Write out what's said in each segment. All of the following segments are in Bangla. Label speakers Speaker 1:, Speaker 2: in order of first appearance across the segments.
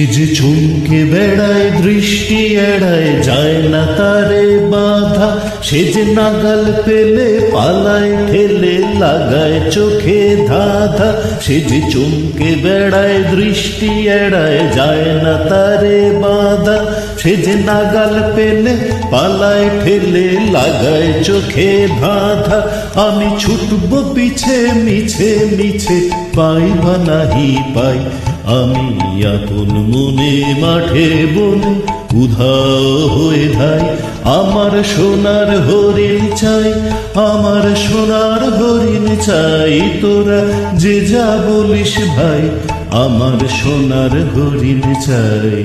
Speaker 1: সে যে চমকে বেড়ায় দৃষ্টি এড়ায়, যায় না তারে বাধা। সে যে নাগাল পেলে পালায়, ঠেলে লাগায় চোখে ধাঁধা। সে যে চমকে বেড়ায়, দৃষ্টি এড়ায়, যায় না তারে বাধা। সে যে নাগাল পেলে পালায়, ঠেলে লাগায় চোখে ধাঁধা। আমি ছুটব পিছে, মিছে মিছে পাই বা নাহি পাই। আমি আপন মনে মাঠে বনে, উধাও হয়ে ধাই। আমার সোনার হরিণ চাই, আমার সোনার হরিণ চাই। তোরা যে যা বলিস ভাই, আমার সোনার হরিণ চাই।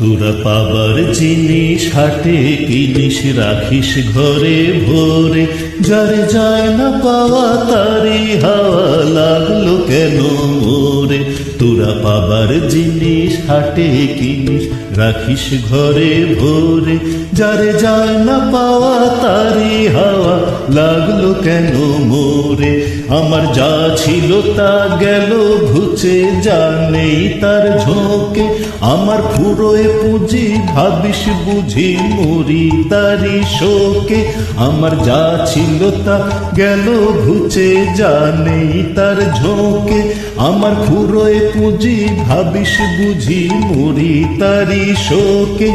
Speaker 1: তোরা পাবার জিনিস হাটে কিনিস, রাখিস ঘরে ভোরে। যারে যায় না পাওয়া তারি হাওয়া লাগল কেন মোরে তোরা পাবার জিনিস হাটে কিনিস, রাখিস ঘরে ভোরে। যারে যায় না পাওয়া তারি হাওয়া লাগল কেন মোরে? আমার যা ছিল তা গেল ঘুচে যা নেই তার ঝোঁকে। আমার ফুরোয় পুঁজি, ভাবিস বুঝি মরি তারি শোকে। আমার যা ছিল তা গেল ঘুচে যা নেই তার ঝোঁকে। আমার ফুরোয় পুঁজি, ভাবিস বুঝি মরি তারি শোকে।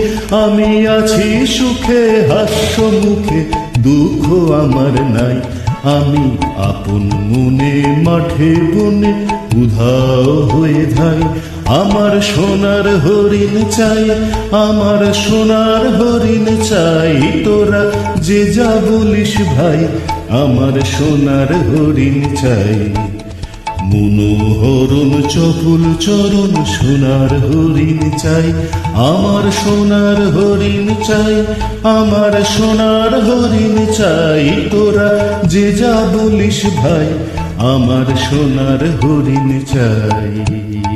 Speaker 1: আমি আছি সুখে হাস্য মুখে দুঃখ আমার নাই। আমি আপন মনে, মাঠে বনে উধাও হয়ে ধাই আমার সোনার হরিণ চাই, আমার সোনার হরিণ চাই। তোরা যে যা বলিস ভাই, আমার সোনার হরিণ চাই। মনোহরণ চকুল চরণ, সোনার হরিণ চাই। আমার সোনার হরিণ চাই, আমার সোনার হরিণ চাই। তোরা যে যা বলিস ভাই, আমার সোনার হরিণ চাই।